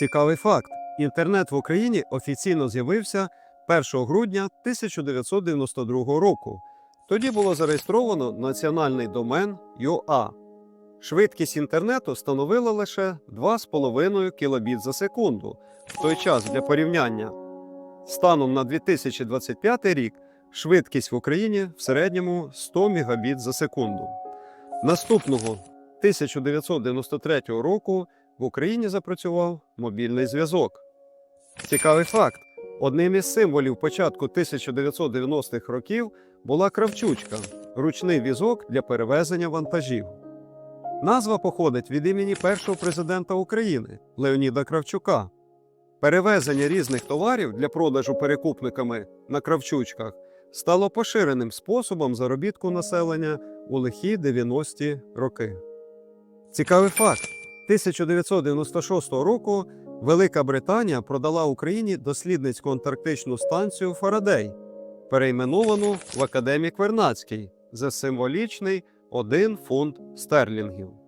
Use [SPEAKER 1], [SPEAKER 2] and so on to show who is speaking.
[SPEAKER 1] Цікавий факт: інтернет в Україні офіційно з'явився 1 грудня 1992 року. Тоді було зареєстровано національний домен UA. Швидкість інтернету становила лише 2,5 кілобіт за секунду. В той час для порівняння. Станом на 2025 рік швидкість в Україні в середньому 100 мегабіт за секунду. Наступного 1993 року в Україні запрацював мобільний зв'язок. Цікавий факт: одним із символів початку 1990-х років була кравчучка ручний візок для перевезення вантажів. Назва походить від імені першого президента України Леоніда Кравчука. Перевезення різних товарів для продажу перекупниками на кравчучках стало поширеним способом заробітку населення у лихі 90-ті роки. Цікавий факт: 1996 року Велика Британія продала Україні дослідницьку антарктичну станцію Фарадей, перейменовану в Академік Вернацький за символічний 1 фунт стерлінгів.